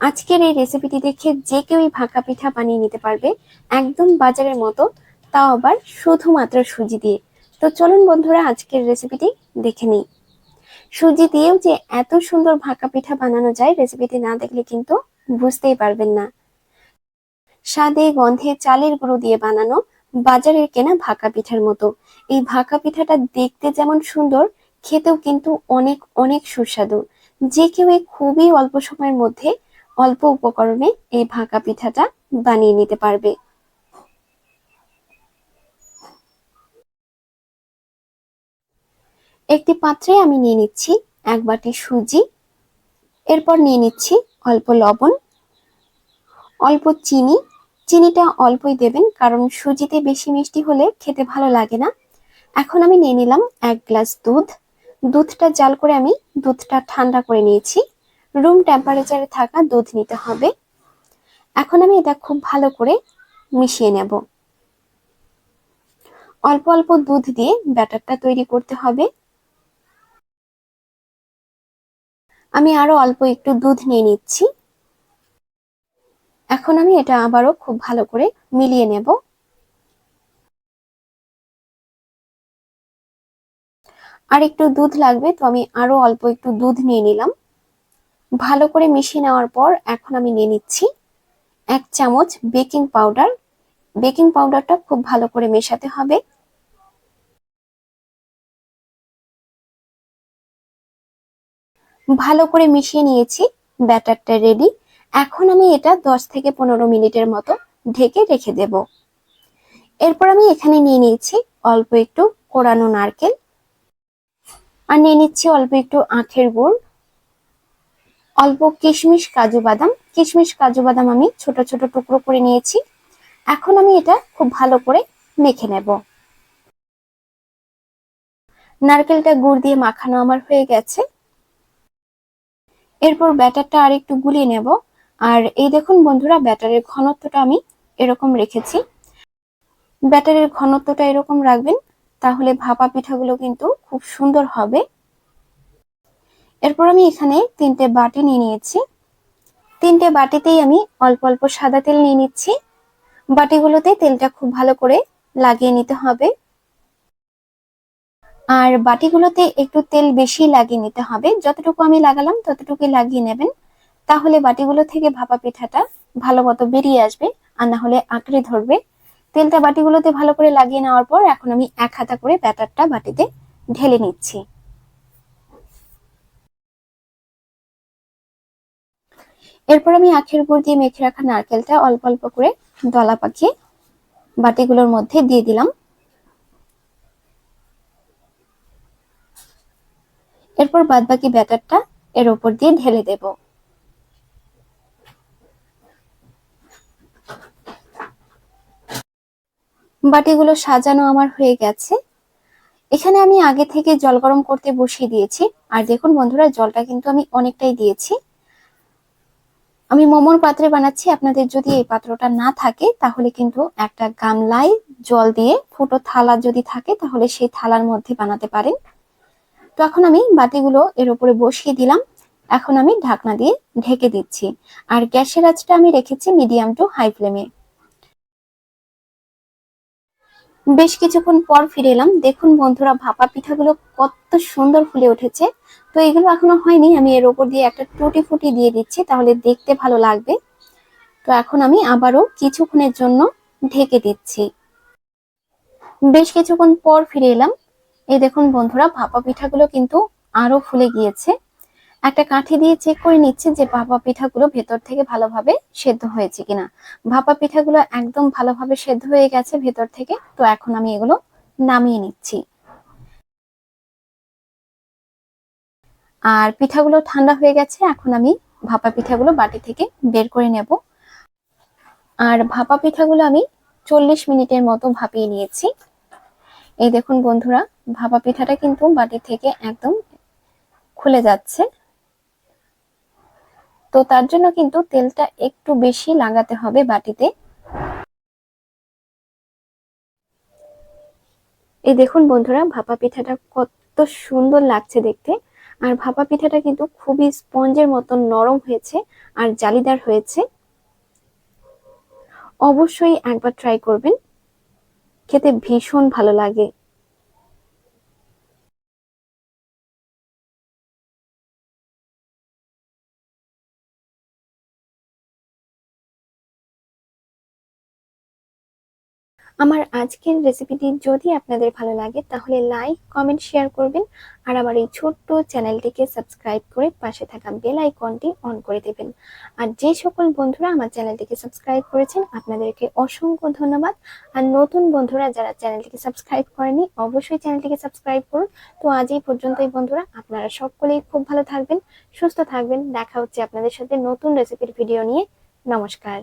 আজকের এই রেসিপিটি দেখে যে কেউই ভাকা পিঠা বানিয়ে নিতে পারবে একদম বাজারের মতো, তাও আবার শুধুমাত্র সুজি দিয়ে। তো চলুন বন্ধুরা, আজকের রেসিপিটি দেখে নিই। সুজি দিয়েও যে এত সুন্দর ভাকা পিঠা বানানো যায় রেসিপিটি না দেখলে কিন্তু বুঝতেই পারবেন না। স্বাদে, গন্ধে চালের গুঁড়ো দিয়ে বানানো বাজারের কেনা ভাকা পিঠার মতো। এই ভাকা পিঠাটা দেখতে যেমন সুন্দর, খেতেও কিন্তু অনেক অনেক সুস্বাদু। যে কেউ খুবই অল্প সময়ের মধ্যে অল্প উপকরণে এই ভাকা পিঠাটা বানিয়ে নিতে পারবে। একটি পাত্রে আমি নিয়ে নিচ্ছি এক বাটি সুজি, এরপর নিয়ে নিচ্ছি অল্প লবণ, অল্প চিনি। চিনিটা অল্পই দেবেন, কারণ সুজিতে বেশি মিষ্টি হলে খেতে ভালো লাগে না। এখন আমি নিয়ে নিলাম এক গ্লাস দুধ। দুধটা জাল করে আমি দুধটা ঠান্ডা করে নিয়েছি। রুম টেম্পারেচারে থাকা দুধ নিতে হবে। এখন আমি এটা খুব ভালো করে মিশিয়ে নেব। অল্প অল্প দুধ দিয়ে ব্যাটারটা তৈরি করতে হবে। আমি আরও অল্প একটু দুধ নিয়ে নিচ্ছি। এখন আমি এটা আবারও খুব ভালো করে মিলিয়ে নেব। আর একটু দুধ লাগবে, তো আমি আরও অল্প একটু দুধ নিয়ে নিলাম। ভালো করে মিশিয়ে নেওয়ার পর এখন আমি নিয়ে নিচ্ছি এক চামচ বেকিং পাউডার। বেকিং পাউডারটা খুব ভালো করে মেশাতে হবে। ভালো করে মিশিয়ে নিয়েছি, ব্যাটারটা রেডি এখন আমি এটা দশ থেকে পনেরো মিনিটের মতো ঢেকে রেখে দেব। এরপর আমি এখানে নিয়ে নিয়েছি অল্প একটু কোরানো নারকেল। আর নিয়ে নিচ্ছি অল্প একটু আখের গুড়। অল্প কিশমিশ কাজু বাদাম। কিশমিশ কাজু বাদাম আমি ছোট ছোট টুকরো করে নিয়েছি। এখন আমি এটা খুব ভালো করে মেখে নেব। নারকেলটা গুড় দিয়ে মাখানো আমার হয়ে গেছে। এরপর ব্যাটারটা আর একটু গুলিয়ে নেব। আর এই দেখুন বন্ধুরা, ব্যাটারের ঘনত্বটা আমি এরকম রেখেছি। ব্যাটারের ঘনত্বটা এরকম রাখবেন, তাহলে ভাপা পিঠাগুলো কিন্তু খুব সুন্দর হবে। এরপর আমি এখানে তিনটে বাটি নিয়ে নিয়েছি। তিনটে বাটিতেই আমি অল্প অল্প সাদা তেল নিয়ে নিচ্ছি। বাটিগুলোতে তেলটা খুব ভালো করে লাগিয়ে নিতে হবে। আর বাটিগুলোতে একটু তেল বেশি লাগিয়ে নিতে হবে। যতটুকু আমি লাগালাম ততটুকুই লাগিয়ে নেবেন। তাহলে বাটিগুলো থেকে ভাপা পিঠাটা ভালো মতো বেরিয়ে আসবে আর না হলে আঁকড়ে ধরবে। তেলটা বাটিগুলোতে ভালো করে লাগিয়ে নেওয়ার পর এখন আমি এক হাতা করে ব্যাটারটা বাটিতে ঢেলে নিচ্ছি। এরপর আমি আখের গুড় দিয়ে মেখে রাখা নারকেলটা অল্প অল্প করে দলা পাকিয়ে বাটিগুলোর মধ্যে দিয়ে দিলাম। এরপর বাদবাকি ব্যাটারটা এর উপর দিয়ে ঢেলে দেব। বাটিগুলো সাজানো আমার হয়ে গেছে। এখানে আমি আগে থেকে জল গরম করতে বসিয়ে দিয়েছি। আর দেখুন বন্ধুরা, জলটা কিন্তু আমি অনেকটাই দিয়েছি। আমি মোমোর পাত্রে বানাচ্ছি। আপনাদের যদি এই পাত্রটা না থাকে, তাহলে কিন্তু একটা গামলায় জল দিয়ে ফুটো থালা যদি থাকে, তাহলে সেই থালার মধ্যে বানাতে পারেন। তো এখন আমি বাটিগুলো এর উপরে বসিয়ে দিলাম। এখন আমি ঢাকনা দিয়ে ঢেকে দিচ্ছি। আর গ্যাসের আঁচটা আমি রেখেছি মিডিয়াম টু হাই ফ্লেমে। বেশ কিছুক্ষণ পর ফিরে এলাম। দেখুন বন্ধুরা, ভাপা পিঠাগুলো কত সুন্দর ফুলে উঠেছে। তো এগুলো এখনও হয়নি, আমি এর উপর দিয়ে একটা টুটি ফুটি দিয়ে দিচ্ছি, তাহলে দেখতে ভালো লাগবে। তো এখন আমি আবারও কিছুক্ষণের জন্য ঢেকে দিচ্ছি। বেশ কিছুক্ষণ পর ফিরে এলাম। এই দেখুন বন্ধুরা, ভাপা পিঠাগুলো কিন্তু আরও ফুলে গিয়েছে। একটা কাঠি দিয়ে চেক করে নিচ্ছে যে ভাপা পিঠাগুলো ভেতর থেকে ভালোভাবে সেদ্ধ হয়েছে কিনা। ভাপা পিঠাগুলো একদম ভালোভাবে সেদ্ধ হয়ে গেছে ভেতর থেকে, তো এখন আমি এগুলো নামিয়ে নিচ্ছি। আর পিঠাগুলো ঠান্ডা হয়ে গেছে, এখন আমি ভাপা পিঠাগুলো বাটি থেকে বের করে নেব। আর ভাপা পিঠাগুলো আমি চল্লিশ মিনিটের মতো ভাপিয়ে নিয়েছি। এই দেখুন বন্ধুরা, ভাপা পিঠাটা কিন্তু বাটি থেকে একদম খুলে যাচ্ছে। তো তার জন্য কিন্তু তেলটা একটু বেশি লাগাতে হবে বাটিতে। এই দেখুন বন্ধুরা, ভাপা পিঠাটা কত সুন্দর লাগছে দেখতে। আর ভাপা পিঠাটা কিন্তু খুবই স্পঞ্জের মতন নরম হয়েছে আর জালিদার হয়েছে। অবশ্যই একবার ট্রাই করবেন। খেতে ভীষণ ভালো লাগে। আমার আজকের রেসিপিটি যদি আপনাদের ভালো লাগে, তাহলে লাইক কমেন্ট শেয়ার করবেন আর আমার এই ছোট্ট চ্যানেলটিকে সাবস্ক্রাইব করে পাশে থাকা বেল আইকনটি অন করে দেবেন। আর যে সকল বন্ধুরা আমার চ্যানেলটিকে সাবস্ক্রাইব করেছেন, আপনাদেরকে অসংখ্য ধন্যবাদ। আর নতুন বন্ধুরা যারা চ্যানেলটিকে সাবস্ক্রাইব করেনি, অবশ্যই চ্যানেলটিকে সাবস্ক্রাইব করুন। তো আজ এই পর্যন্তই বন্ধুরা, আপনারা সকলেই খুব ভালো থাকবেন, সুস্থ থাকবেন। দেখা হচ্ছে আপনাদের সাথে নতুন রেসিপির ভিডিও নিয়ে। নমস্কার।